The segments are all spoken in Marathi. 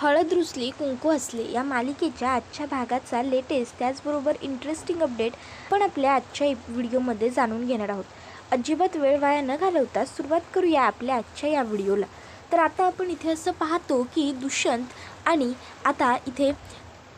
हळद रुसली कुंकू हसले या मालिकेच्या आजच्या भागाचा लेटेस्ट त्याचबरोबर इंटरेस्टिंग अपडेट पण आपल्या आजच्या व्हिडिओमध्ये जाणून घेणार आहोत. अजिबात वेळ वाया न घालवता सुरुवात करूया आपल्या आजच्या या व्हिडिओला तर आता आपण इथे असं पाहतो की दुष्यंत आणि आता इथे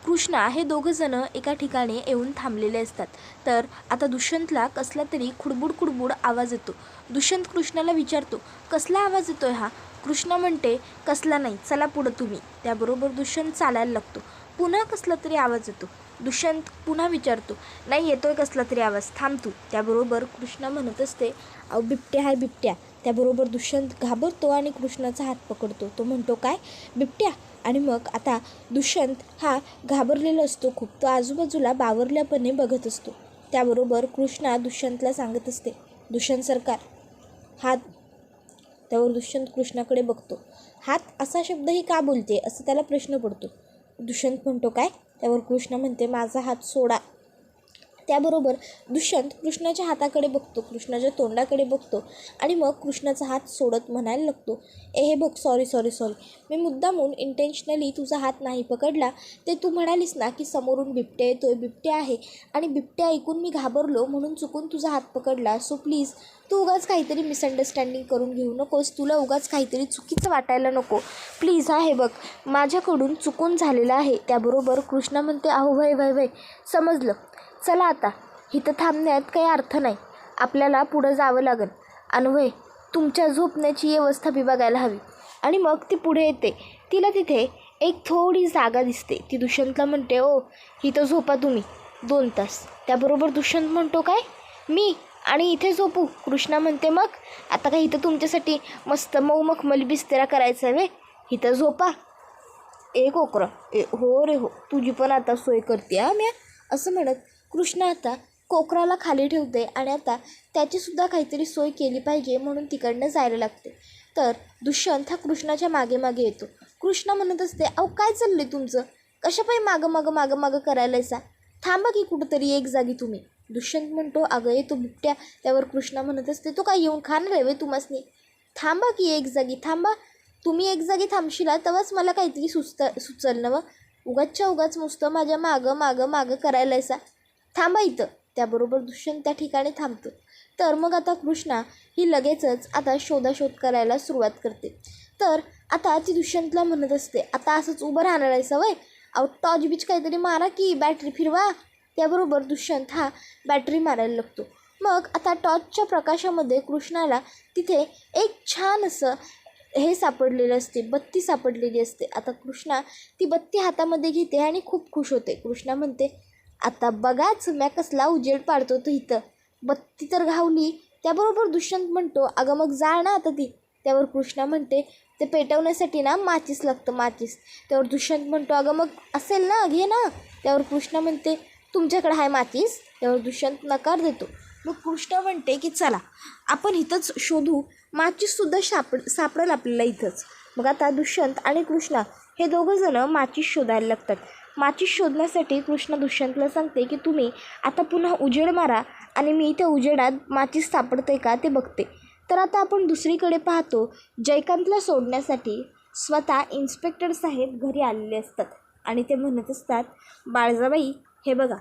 कृष्णा हे दोघंजणं एका ठिकाणी येऊन थांबलेले असतात. तर आता दुष्यंतला कसला तरी खुडबुड खुडबुड आवाज येतो. दुष्यंत कृष्णाला विचारतो कसला आवाज येतोय हा? कृष्ण म्हणते कसला नाही चला पुढं तुम्ही. त्याबरोबर दुष्यंत चालायला लागतो. पुन्हा कसला तरी आवाज येतो. दुष्यंत पुन्हा विचारतो नाही येतोय कसला तरी आवाज थांब तू. त्याबरोबर कृष्णा म्हणत असते अहो बिबट्या हाय बिबट्या. त्याबरोबर दुष्यंत घाबरतो आणि कृष्णाचा हात पकडतो. तो म्हणतो काय बिबट्या? आणि मग आता दुष्यंत हा घाबरलेला असतो खूप. तो आजूबाजूला बावरल्यापणे बघत असतो. त्याबरोबर कृष्णा दुष्यंतला सांगत असते दुष्यंत सरकार हा त्यावर दुष्यंत कृष्णाकडे बघतो. हात असा शब्दही का बोलते असं त्याला प्रश्न पडतो. दुष्यंत म्हणतो काय? त्यावर कृष्ण म्हणते माझा हात सोडा. त्याबरोबर दुष्यंत कृष्णाच्या हाताकडे बघतो कृष्णाच्या तोंडाकडे बघतो आणि मग कृष्णाचा हात सोडत म्हणायला लागतो ए हे बघ सॉरी सॉरी सॉरी मी मुद्दामून इंटेन्शनली तुझा हात नाही पकडला. ते तू म्हणालीस ना की समोरून बिबट्या येतोय बिबट्या आहे आणि बिबट्या ऐकून मी घाबरलो म्हणून चुकून तुझा हात पकडला. सो प्लीज तू उगाच काहीतरी मिसअंडरस्टँडिंग करून घेऊ नकोस. तुला उगाच काहीतरी चुकीचं वाटायला नको. प्लीज हा हे बघ. माझ्याकडून चुकून झालेलं आहे. त्याबरोबर कृष्णा म्हणते अहो वय वय वय. समजलं. चला आता. इथं थांबण्यात काही अर्थ नाही. आपल्याला पुढं जावं लागेल. अन्वय तुमच्या झोपण्याची व्यवस्था बी बघायला हवी. आणि मग ती पुढे येते. तिला तिथे एक थोडी जागा दिसते. ती दुष्यंतला म्हणते ओ इथं झोपा तुम्ही. दोन तास. त्याबरोबर दुष्यंत म्हणतो काय? मी आणि इथे झोपू. कृष्णा म्हणते मग आता काय इथं तुमच्यासाठी मस्त मऊ मखमली बिस्तरा करायचा आहे वे इथं झोपा. ए कोकरं ए हो रे हो तुझी पण आता सोय करते हा म्या. असं म्हणत कृष्णा आता कोकराला खाली ठेवते आणि आता त्याचीसुद्धा काहीतरी सोय केली पाहिजे म्हणून तिकडनं जायला लागते. तर दुष्यंत हा कृष्णाच्या मागे मागे येतो. कृष्णा म्हणत असते अहो काय चाललं आहे तुमचं? कशापायी मागं मागं मागं मागं करायलायसा? थांबा की कुठंतरी एक जागी तुम्ही. दुष्यंत म्हणतो अगं ये तू बुकट्या त्यावर कृष्णा म्हणत असते तो काय येऊन खाणार आहे वे तुम्हासनी थांबा की एक जागी थांबा. तुम्ही एक जागी थांबशिला तेव्हाच मला काहीतरी सुचत सुचल ना व. उगाचच्या उगाच नुसतं माझ्या मागं मागं मागं करायला असा थांबा इथं. त्याबरोबर दुष्यंत त्या ठिकाणी थांबतो. तर मग आता कृष्णा ही लगेचच आता शोधाशोध करायला सुरुवात करते. तर आता ती दुष्यंतला म्हणत असते आता असंच उभं राहणार आहे सवय अहो टॉर्च बीच काहीतरी मारा की बॅटरी फिरवा. त्याबरोबर दुष्यंत हा बॅटरी मारायला लागतो. मग आता टॉर्चच्या प्रकाशामध्ये कृष्णाला तिथे एक छान असं हे सापडलेलं असते बत्ती सापडलेली असते. आता कृष्णा ती बत्ती हातामध्ये घेते आणि खूप खुश होते. कृष्णा म्हणते आता बघाच म्या कसला उजेड पाडतो तो इथं. बत्ती तर घावली. त्याबरोबर दुष्यंत म्हणतो अगं मग जा ना आता ती. त्यावर कृष्णा म्हणते ते पेटवण्यासाठी ना माचीस लागतं माचीस. त्यावर दुष्यंत म्हणतो अगं मग असेल ना घे ना. त्यावर कृष्णा म्हणते तुमच्याकडे आहे मातीस त्यावर दुष्यंत नकार देतो. मग कृष्ण म्हणते की चला आपण इथंच शोधू. माचीससुद्धा सापड सापडेल आपल्याला इथंच. मग आता दुष्यंत आणि कृष्णा हे दोघंजणं माचीस शोधायला लागतात. माचीस शोधण्यासाठी कृष्ण दुष्यंतला सांगते की तुम्ही आता पुन्हा उजेड मारा आणि मी त्या उजेडात माचीस सापडते का ते बघते. तर आता आपण दुसरीकडे पाहतो जयकांतला सोडण्यासाठी स्वतः इन्स्पेक्टर साहेब घरी आलेले असतात. आणि ते म्हणत असतात बाळजाबाई हे बघा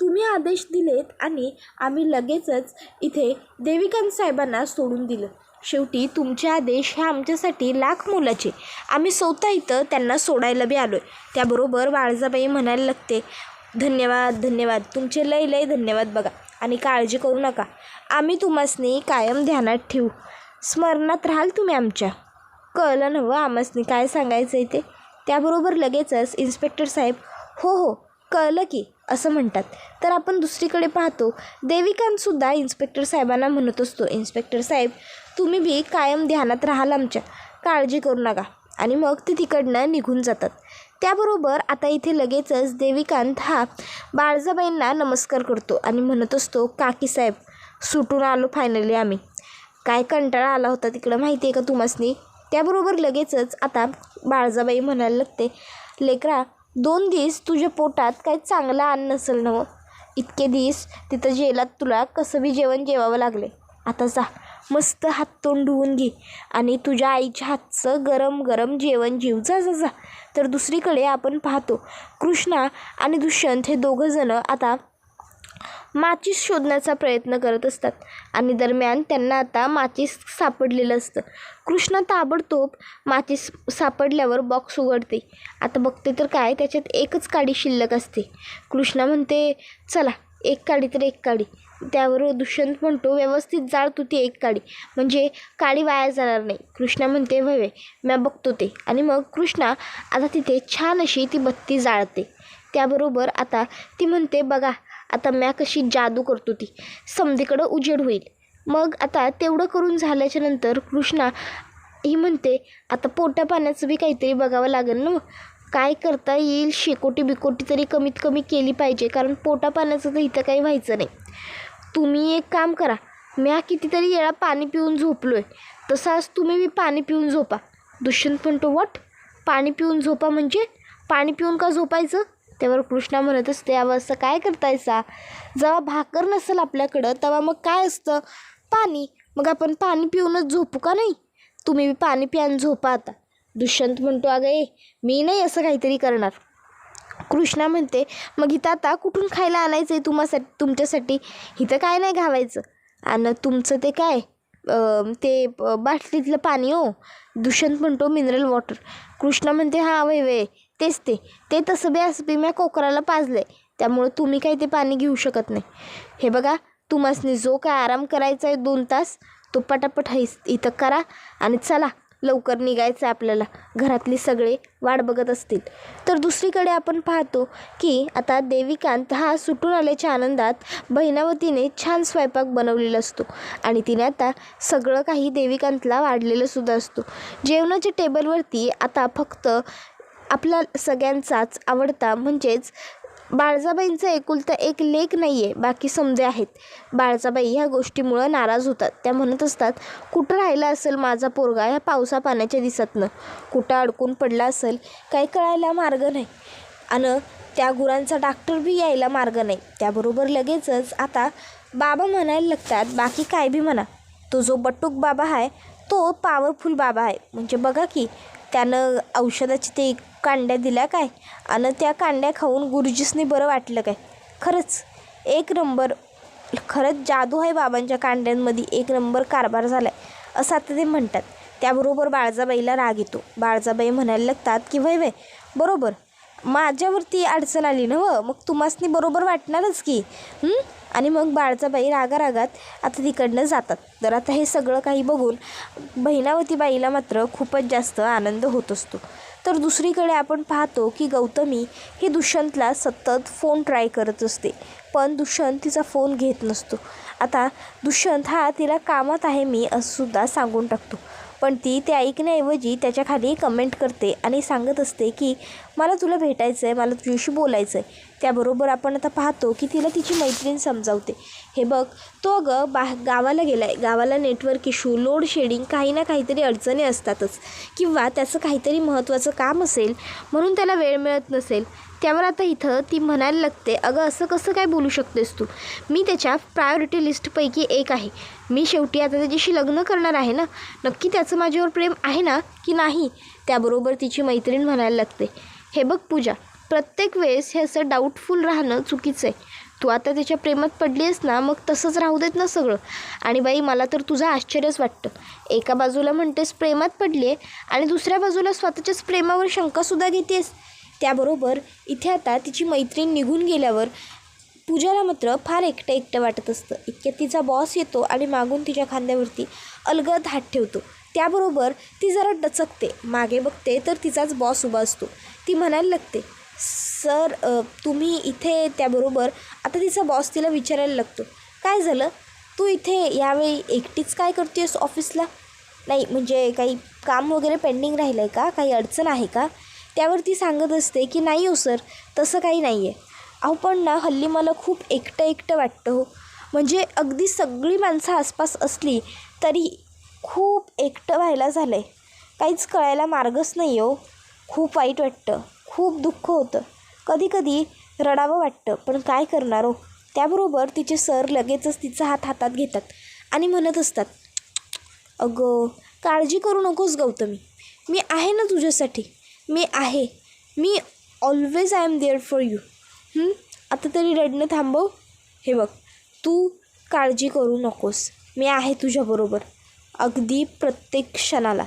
तुम्ही आदेश दिलेत आणि आम्ही लगेचच इथे देविकांत साहेबांना सोडून दिलं. शेवटी तुमचे आदेश हे आमच्यासाठी लाख मोलाचे. आम्ही स्वतः इथं त्यांना सोडायला बी आलो आहे त्याबरोबर बाळजाबाई म्हणायला लागते धन्यवाद धन्यवाद तुमचे लय लय धन्यवाद बघा आणि काळजी करू नका. आम्ही तुम्हासनी कायम ध्यानात ठेवू. स्मरणात राहाल तुम्ही आमच्या. कळलं नवं हो आमसनी काय सांगायचं आहे ते? त्याबरोबर लगेचच इन्स्पेक्टर साहेब हो हो कळलं की असं म्हणतात. तर आपण दुसरीकडे पाहतो देविकांतसुद्धा इन्स्पेक्टर साहेबांना म्हणत असतो इन्स्पेक्टर साहेब तुम्ही बी कायम ध्यानात राहाल आमच्या काळजी करू नका. आणि मग ते तिकडनं निघून जातात. त्याबरोबर आता इथे लगेचच देविकांत हा बाळजाबाईंना नमस्कार करतो आणि म्हणत असतो काकी साहेब सुटून आलो फायनली आम्ही. काय कंटाळा आला होता तिकडं माहिती आहे का तुम्हासनी? त्याबरोबर लगेचच आता बाळजाबाई म्हणायला लागते लेकरा दोन दिवस तुझ्या पोटात काही चांगलं अन्न नसेल नव हो. इतके दिवस तिथं जेलात तुला कसं बी जेवण जेवावं लागले. आता जा मस्त हात तोंड धुवून घे आणि तुझ्या आईच्या हातचं गरम गरम जेवण जीव. जा जा जा. तर दुसरीकडे आपण पाहतो कृष्णा आणि दुष्यंत हे दोघंजणं आता माचीस शोधण्याचा प्रयत्न करत असतात. आणि दरम्यान त्यांना आता माचीस सापडलेलं असतं. कृष्णा ताबडतोब माचीस सापडल्यावर बॉक्स उघडते. आता बघते तर काय त्याच्यात एकच काडी शिल्लक असते. कृष्णा म्हणते चला एक काडी तर एक काडी. त्यावर दुष्यंत म्हणतो व्यवस्थित जाळ तू ती एक काडी. म्हणजे काडी वाया जाणार नाही. कृष्णा म्हणते भवे म्या बघतो ते. आणि मग कृष्णा आता तिथे छान अशी ती बत्ती जाळते. त्याबरोबर आता ती म्हणते बघा आता म्या कशी जादू करतो ती. समधीकडं उजेड होईल. मग आता तेवढं करून झाल्याच्यानंतर कृष्णा ही म्हणते आता पोट्या पाण्याचं बी काहीतरी बघावं लागेल ना काय करता येईल शेकोटी बिकोटी तरी कमीत कमी केली पाहिजे कारण पोटा पाण्याचं तर इथं काही व्हायचं नाही. तुम्ही एक काम करा म्या कितीतरी वेळा पाणी पिऊन झोपलो आहे तसाच तुम्ही मी पाणी पिऊन झोपा. दुष्यंत म्हणतो वट पाणी पिऊन झोपा म्हणजे? पाणी पिऊन का झोपायचं? त्यावर कृष्णा म्हणत असते यावं असं काय करतायसा? जेव्हा भाकर नसेल आपल्याकडं तेव्हा मग काय असतं? पाणी. मग आपण पाणी पिऊनच झोपू का नाही? तुम्ही बी पाणी पिऊन झोपा आता. दुष्यंत म्हणतो अगं ए मी नाही असं काहीतरी करणार. कृष्णा म्हणते मग इथं आता कुठून खायला आणायचं आहे तुम्हासाठी तुमच्यासाठी? इथं काय नाही घावायचं. आणि तुमचं ते काय? ते बाटलीतलं पाणी हो. दुष्यंत म्हणतो मिनरल वॉटर. कृष्णा म्हणते हां वय वय. तेच ते. ते तसं बी असं बी मी कोकराला पाजलं आहे त्यामुळं तुम्ही काही ते पाणी घेऊ शकत नाही. हे बघा तुम्हासनी जो काय आराम करायचा आहे दोन तास तो पटापट हैस इथं करा आणि चला लवकर निघायचं आहे आपल्याला. घरातली सगळे वाट बघत असतील. तर दुसरीकडे आपण पाहतो की आता देविकांत हा सुटून आल्याच्या आनंदात बहिणावतीने छान स्वयंपाक बनवलेला असतो. आणि तिने आता सगळं काही देविकांतला वाढलेलं सुद्धा असतो. जेवणाच्या टेबलवरती आता फक्त आपला सगळ्यांचाच आवडता म्हणजेच बाळजाबाईंचा एकुलता एक लेख नाही आहे बाकी समजे आहेत. बाळजाबाई ह्या गोष्टीमुळं नाराज होतात. त्या म्हणत असतात कुठं राहिला असेल माझा पोरगा? ह्या पावसा पाण्याच्या दिसतनं. कुठं अडकून पडला असेल? काही कळायला मार्ग नाही. आणि त्या गुरांचा डॉक्टर बी यायला मार्ग नाही. त्याबरोबर लगेचच आता बाबा म्हणायला लागतात बाकी काय बी म्हणा. तो जो बटूक बाबा आहे तो पॉवरफुल बाबा आहे म्हणजे बघा की त्यानं औषधाची ते कांड्या दिल्या काय? आणि त्या कांड्या खाऊन गुरुजीसनी बरं वाटलं काय? खरंच एक नंबर खरंच जादू आहे बाबांच्या कांड्यांमध्ये एक नंबर कारभार झाला आहे असं आता ते म्हणतात. त्याबरोबर बाळजाबाईला राग येतो. बाळजाबाई म्हणायला लागतात की वय वय बरोबर माझ्यावरती अडचण आली ना व मग तुम्हासनी बरोबर वाटणारच की. आणि मग बाळजाबाई बाई रागारागात आता तिकडनं जातात. तर आता हे सगळं काही बघून बहिणावती बाईला मात्र खूपच जास्त आनंद होत असतो. तर दुसरीकडे आपण पाहतो की गौतमी ही दुष्यंतला सतत फोन ट्राय करत असते. पण दुष्यंत तिचा फोन घेत नसतो. आता दुष्यंत हा तिला कामात आहे मी असं सुद्धा सांगून टाकतो. पण ती ते ऐकण्याऐवजी त्याच्याखाली कमेंट करते आणि सांगत असते की मला तुला भेटायचं आहे मला तुझ्याशी बोलायचं आहे त्याबरोबर आपण आता पाहतो की तिला तिची मैत्रीण समजावते. हे बघ तो अगं बा गावाला गेला आहे गावाला नेटवर्क इश्यू लोड शेडिंग काही ना काहीतरी अडचणी असतातच. किंवा त्याचं काहीतरी महत्त्वाचं काम असेल म्हणून त्याला वेळ मिळत नसेल. त्यावर आता इथं ती म्हणायला लागते अगं असं कसं काय बोलू शकतेस तू? मी त्याच्या प्रायोरिटी लिस्टपैकी एक आहे. मी शेवटी आता त्याच्याशी लग्न करणार आहे ना? नक्की त्याचं माझ्यावर प्रेम आहे ना की नाही? त्याबरोबर तिची मैत्रीण म्हणायला लागते. हे बघ पूजा प्रत्येक वेळेस हे असं डाऊटफुल राहणं चुकीचं आहे. तू आता त्याच्या प्रेमात पडली आहेस ना मग तसंच राहू देत ना सगळं. आणि बाई मला तर तुझं आश्चर्यच वाटतं. एका बाजूला म्हणतेस प्रेमात पडली आहे आणि दुसऱ्या बाजूला स्वतःच्याच प्रेमावर शंकासुद्धा घेतेस त्याबरोबर इथे आता तिची मैत्रीण निघून गेल्यावर पूजाला मात्र फार एकटं एकटं वाटत असतं. इतक्यात तिचा बॉस येतो आणि मागून तिच्या खांद्यावरती अलगद हात ठेवतो. त्याबरोबर ती जरा डचकते. मागे बघते तर तिचाच बॉस उभा असतो. ती म्हणायला लागते सर तुम्ही इथे त्याबरोबर आता तिचा बॉस तिला विचारायला लागतो. काय झालं? तू इथे यावेळी एकटीच काय करतेस ऑफिसला नाही म्हणजे काही काम वगैरे पेंडिंग राहिलं आहे का? काही अडचण आहे का? त्यावर ती सांगत असते की नाही हो सर तसं काही नाही आहे अहो पण ना हल्ली मला खूप एकटं एकटं वाटतं हो. म्हणजे अगदी सगळी माणसं आसपास असली तरी खूप एकटं व्हायला झालं आहे काहीच कळायला मार्गच नाही हो. खूप वाईट वाटतं. खूप दुःख होतं. कधीकधी रडावं वाटतं पण काय करणार हो? त्याबरोबर तिचे सर लगेचच तिचा हात हातात घेतात आणि म्हणत असतात अगं काळजी करू नकोस गौतमी. मी आहे ना तुझ्यासाठी. मी आहे. मी always I am there for you आता तरी रडणं थांबव. हे बघ तू काळजी करू नकोस. मी आहे तुझ्याबरोबर. अगदी प्रत्येक क्षणाला.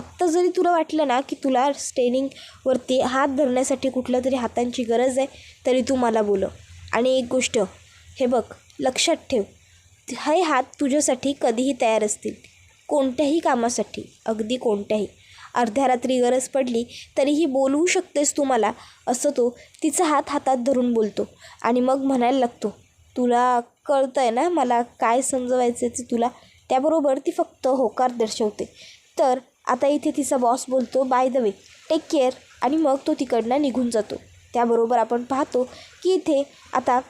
आत्ता जरी तुला वाटलं ना की तुला स्टेरिंगवरती हात धरण्यासाठी कुठल्या तरी हातांची गरज आहे तरी तू मला बोलव. आणि एक गोष्ट हे बघ लक्षात ठेव. हे हात तुझ्यासाठी कधीही तयार असतील. कोणत्याही कामासाठी अगदी कोणत्याही. अर्ध्या रात्री गरज पडली तरीही बोलवू शकतेस तू मला असं तो तिचा हात हातात धरून बोलतो. आणि मग म्हणायला लागतो तुला कळतं आहे ना मला काय समजवायचं ते तुला? त्याबरोबर ती फक्त होकार दर्शवते. तर आता इथे तिचा बॉस बोलतो by the way take care आणि मग तो तिकडनं निघून जातो. त्याबरोबर आपण पाहतो की इथे आता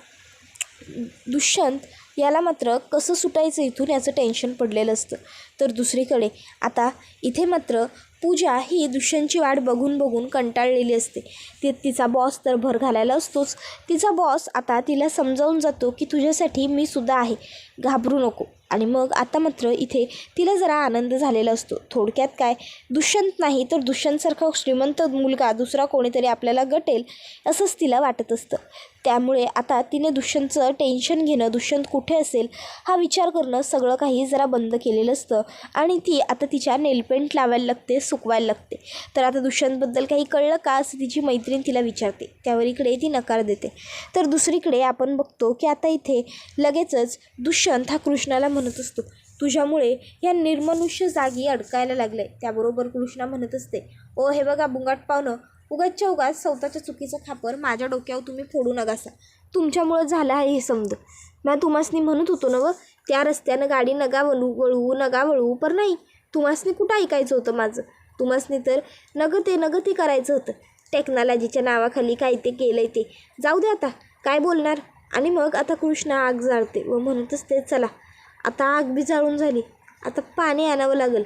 दुष्यंत याला मात्र कसं सुटायचं इथून याचं टेन्शन पडलेलं असतं. तर दुसरीकडे आता इथे मात्र पूजा ही दुष्यंतची वाट बघून बघून कंटाळलेली असते. ती तिचा बॉस तर भर घालायला असतोच. तिचा बॉस आता तिला समजावून जातो की तुझ्यासाठी मी सुद्धा आहे. घाबरू नको. आणि मग आता मात्र इथे तिला जरा आनंद झालेला असतो. थोडक्यात काय? दुष्यंत नाही तर दुष्यंतसारखा श्रीमंत मुलगा दुसरा कोणीतरी आपल्याला गटेल असंच तिला वाटत असतं. त्यामुळे आता तिने दुष्यंतचं टेन्शन घेणं दुष्यंत कुठे असेल हा विचार करणं सगळं काही जरा बंद केलेलं असतं. आणि ती आता तिच्या नेलपेंट लावायला लागते सुकवायला लागते. तर आता दुष्यंतबद्दल काही कळलं का असं तिची मैत्रीण तिला विचारते. त्यावर इकडे ती नकार देते. तर दुसरीकडे आपण बघतो की आता इथे लगेचच दुष्यंत हा कृष्णाला म्हणत असतो. तुझ्यामुळे या निर्मनुष्य जागी अडकायला लागलं आहे त्याबरोबर कृष्णा म्हणत असते ओ हे बघा बुंगाट पाहुणं उगाचच्या उगाच स्वतःच्या चुकीचं खापर माझ्या डोक्यावर तुम्ही फोडू नकासा तुमच्यामुळं झालं आहे हे समज. मग तुम्हासनी म्हणत होतो ना व त्या रस्त्यानं गाडी नगा वळू वळवू नगा वळवू पर नाही. तुम्हासनी कुठं ऐकायचं होतं माझं? तुम्हासनी तर नगते ते ते करायचं होतं. टेक्नॉलॉजीच्या नावाखाली काय ते केलं ते. जाऊ दे आता काय बोलणार? आणि मग आता कृष्णा आग जाळते व म्हणतच ते चला. आता आग बी जाळून झाली. आता पाणी आणावं लागेल.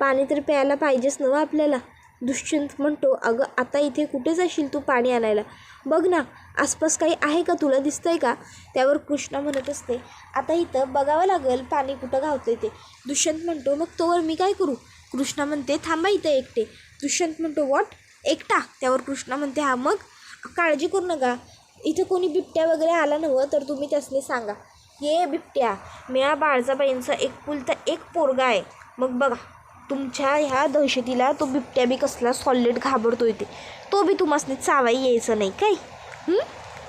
पाणी तर प्यायला पाहिजेच ना आपल्याला. दुष्यंत म्हणतो अगं आता इथे कुठे जाशील तू पाणी आणायला? बघ ना आसपास काही आहे का तुला? दिसतंय का? त्यावर कृष्णा म्हणत असते आता इथं बघावं लागेल पाणी कुठं घावतंय ते. दुष्यंत म्हणतो मग तोवर मी काय करू? कृष्णा म्हणते थांबा इथं एकटे. दुष्यंत म्हणतो वॉट? एकटा? त्यावर कृष्णा म्हणते हा मग? काळजी करू नका. इथं कोणी बिबट्या वगैरे आला नव्हं तर तुम्ही त्यासने सांगा. ये बिबट्या म्या बाळजाबाईंचा एक पुलता एक पोरगा आहे. मग बघा. तुमच्या ह्या दहशतीला तो बिबट्या बी कसला सॉलिड घाबरतो ते. तो बी तुम्हाला चावाई यायचं नाही काय?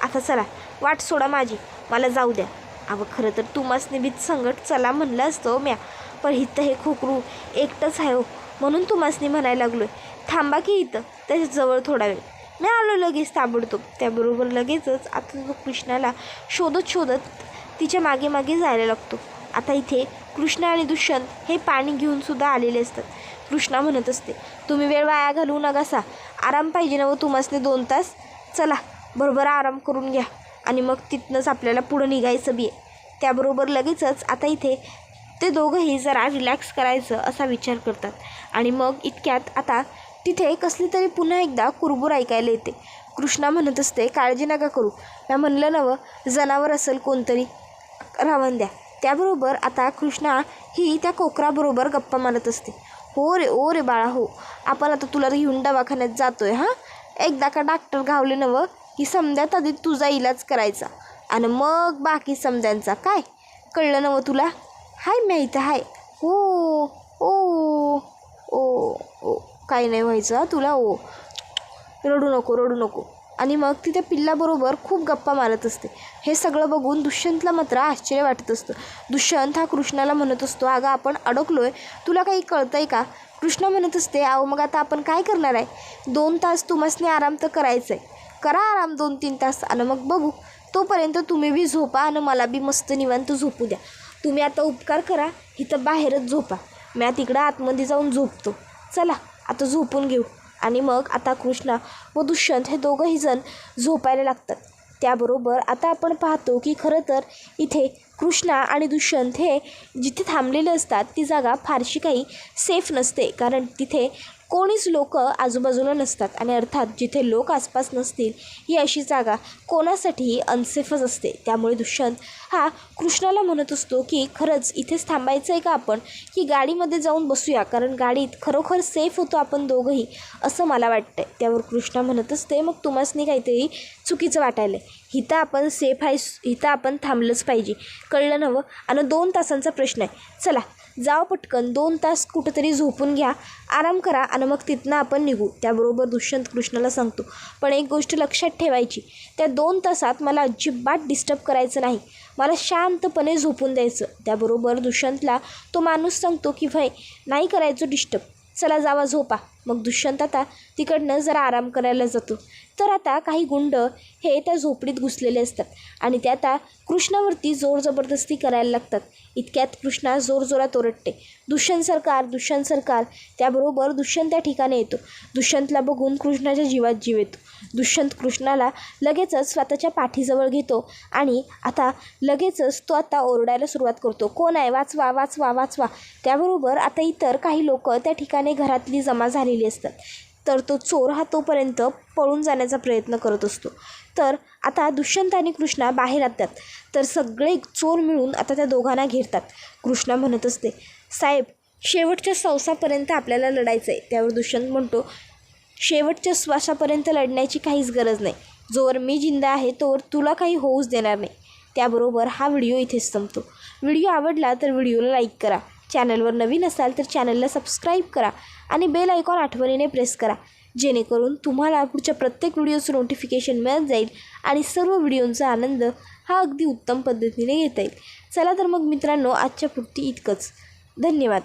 आता चला वाट सोडा माझी. मला जाऊ द्या. अगं खरं तर तुम्हाला बी संगट चला म्हणलं असतो हो म्या. पण इथं हे खोकरू एकटंच आहे हो. म्हणून तुम्हाला म्हणायला लागलोय. थांबा की इथं. त्याच्याजवळ थोडा वेळ. मी आलो लगेच ताबडतोब. त्याबरोबर लगेचच आता तो कृष्णाला शोधत शोधत तिच्यामागे मागे जायला लागतो. आता इथे कृष्णा आणि दुष्यंत हे पाणी घेऊनसुद्धा आलेले असतात. कृष्णा म्हणत असते तुम्ही वेळ वाया घालवू नकासा. आराम पाहिजे ना व तुम्हासने दोन तास? चला बरोबर आराम करून घ्या. आणि मग तिथनंच आपल्याला पुढं निघायचं बी आहे. त्याबरोबर लगेचच आता इथे ते दोघंही जरा रिलॅक्स करायचं असा विचार करतात. आणि मग इतक्यात आता तिथे कसली तरी पुन्हा एकदा कुरबूर ऐकायला येते. कृष्णा म्हणत असते काळजी नका करू. मी म्हणलं नवं जनावर असेल कोणतरी. रावण द्या त्याबरोबर आता कृष्णा ही त्या कोकराबरोबर गप्पा मारत असते. हो रे ओ रे बाळा हो. आपण आता तुला घेऊन दवाखान्यात जातोय हां? एकदा का डॉक्टर गावले नवं की समद्यात आधी तुझा इलाज करायचा. आणि मग बाकी समद्यांचा काय? कळलं नवं तुला? हाय माहीत हाय. हो ओ ओ ओ काही नाही व्हायचं तुला ओ. रडू नको रडू नको. आणि मग ती त्या पिल्लाबरोबर खूप गप्पा मारत असते. हे सगळं बघून दुष्यंतला मात्र आश्चर्य वाटत असतं. दुष्यंत हा कृष्णाला म्हणत असतो अगं आपण अडकलो आहे तुला काही कळतं आहे का? कृष्ण म्हणत असते अहो मग आता आपण काय करणार आहे? दोन तास तुम्हासने आराम तर करायचं आहे करा आराम दोन तीन तास आणि मग बघू. तोपर्यंत तुम्ही बी झोपा आणि मला बी मस्त निवांत झोपू द्या. तुम्ही आता उपकार करा इथं बाहेरच झोपा. मी तिकडं आतमध्ये जाऊन झोपतो. चला आता झोपून घेऊ. आणि मग आता कृष्णा व दुष्यंत हे दोघंही जण झोपायला लागतात. त्याबरोबर आता आपण पाहतो की खरं तर इथे कृष्णा आणि दुष्यंत हे जिथे थांबलेले असतात ती जागा फारशी काही सेफ नसते. कारण तिथे कोणीच लोक आजूबाजूला नसतात आणि अर्थात जिथे लोक आसपास नसतील ही अशी जागा कोणासाठीही अनसेफच असते. त्यामुळे दुष्यंत हा कृष्णाला म्हणत असतो की खरंच इथेच थांबायचं आहे का आपण? की गाडीमध्ये जाऊन बसूया कारण गाडीत खरोखर सेफ होतो आपण दोघंही असं मला वाटतं आहे त्यावर कृष्णा म्हणत असते मग तुम्हासनी काहीतरी चुकीचं वाटायलं आहे आपण सेफ आहे हिथं आपण थांबलंच पाहिजे. कळलं नवं? आणि दोन तासांचा प्रश्न आहे. चला जाव पटकन दोन तास कुठंतरी झोपून घ्या. आराम करा आणि मग तिथनं आपण निघू. त्याबरोबर दुष्यंत कृष्णाला सांगतो पण एक गोष्ट लक्षात ठेवायची त्या दोन तासात मला अजिबात डिस्टर्ब करायचं नाही. मला शांतपणे झोपून द्यायचं. त्याबरोबर दुष्यंतला तो माणूस सांगतो की भय नाही करायचो डिस्टर्ब चला जावा झोपा. मग दुष्यंत आता तिकडनं जरा आराम करायला जातो. तर आता काही गुंड हे त्या झोपडीत घुसलेले असतात आणि ते आता कृष्णावरती जोर जबरदस्ती करायला लागतात. इतक्यात कृष्णा जोरजोरात ओरडते. दुष्यंत सरकार दुष्यंत सरकार. त्याबरोबर दुष्यंत त्या ठिकाणी येतो. दुष्यंतला बघून कृष्णाच्या जीवात जीव येतो. दुष्यंत कृष्णाला लगेचच स्वतःच्या पाठीजवळ घेतो आणि आता लगेचच तो आता ओरडायला सुरुवात करतो. कोण आहे? वाचवा वाचवा वाचवा. त्याबरोबर आता इतर काही लोक त्या ठिकाणी घरातली जमा झाली झालेली असतात. तर तो चोर हा तोपर्यंत पळून जाण्याचा प्रयत्न करत असतो. तर आता दुष्यंत आणि कृष्णा बाहेर येतात तर सगळे चोर मिळून आता त्या दोघांना घेरतात. कृष्णा म्हणत असते साहेब शेवटच्या संसापर्यंत आपल्याला लढायचं आहे त्यावर दुष्यंत म्हणतो शेवटच्या श्वासापर्यंत लढण्याची काहीच गरज नाही. जोवर मी जिंदा आहे तोवर तुला काही होऊच देणार नाही. त्याबरोबर हा व्हिडिओ इथेच संपतो. व्हिडिओ आवडला तर व्हिडिओला लाईक करा. चॅनलवर नवीन असाल तर चॅनलला सबस्क्राईब करा. आणि बेल आयकॉन आठवणीने प्रेस करा. जेणेकरून तुम्हाला पुढच्या प्रत्येक व्हिडिओचं नोटिफिकेशन मिळत जाईल आणि सर्व व्हिडिओंचा आनंद हा अगदी उत्तम पद्धतीने घेता येईल. चला तर मग मित्रांनो आजच्या पुरती इतकंच. धन्यवाद.